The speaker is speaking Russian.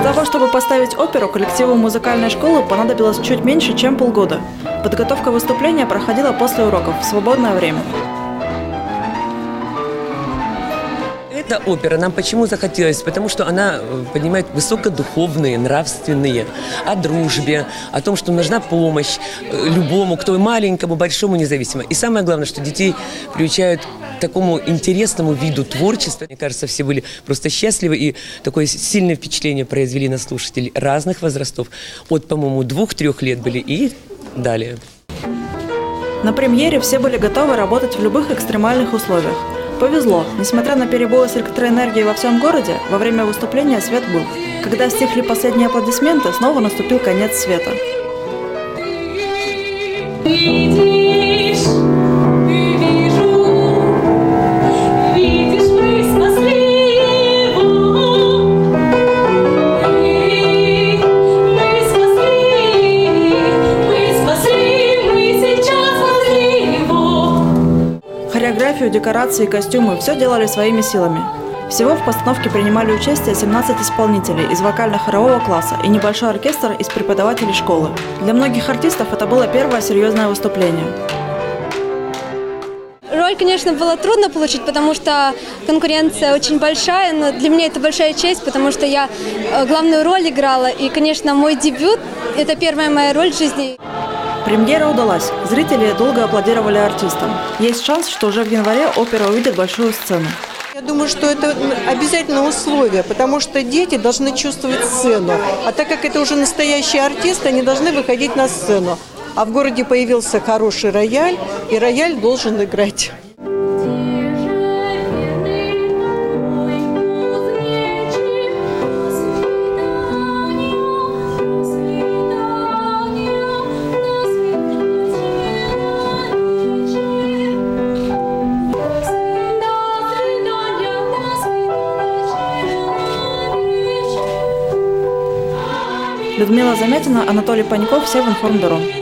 того, чтобы поставить оперу, коллективу музыкальной школы понадобилось чуть меньше, чем полгода. Подготовка выступления проходила после уроков, в свободное время. Эта опера нам почему захотелось? Потому что она э, поднимает высокодуховные, нравственные, о дружбе, о том, что нужна помощь э, любому, кто маленькому, большому, независимо. И самое главное, что детей приучают к такому интересному виду творчества. Мне кажется, все были просто счастливы и такое сильное впечатление произвели на слушателей разных возрастов. От, по-моему, двух-трех лет были и далее. На премьере все были готовы работать в любых экстремальных условиях. Повезло. Несмотря на перебои с электроэнергией во всем городе, во время выступления свет был. Когда стихли последние аплодисменты, снова наступил конец света. Видишь, Хореографию, декорации, костюмы – все делали своими силами. Всего в постановке принимали участие 17 исполнителей из вокально-хорового класса и небольшой оркестр из преподавателей школы. Для многих артистов это было первое серьезное выступление. Роль, конечно, было трудно получить, потому что конкуренция очень большая, но для меня это большая честь, потому что я э, главную роль играла, и, конечно, мой дебют – это первая моя роль в жизни. Премьера удалась. Зрители долго аплодировали артистам. Есть шанс, что уже в январе опера увидит большую сцену. Я думаю, что это обязательно условие, потому что дети должны чувствовать сцену. А так как это уже настоящие артисты, они должны выходить на сцену. А в городе появился хороший рояль, и рояль должен играть. Людмила Замятина, Анатолий Паньков, Севинформбюро.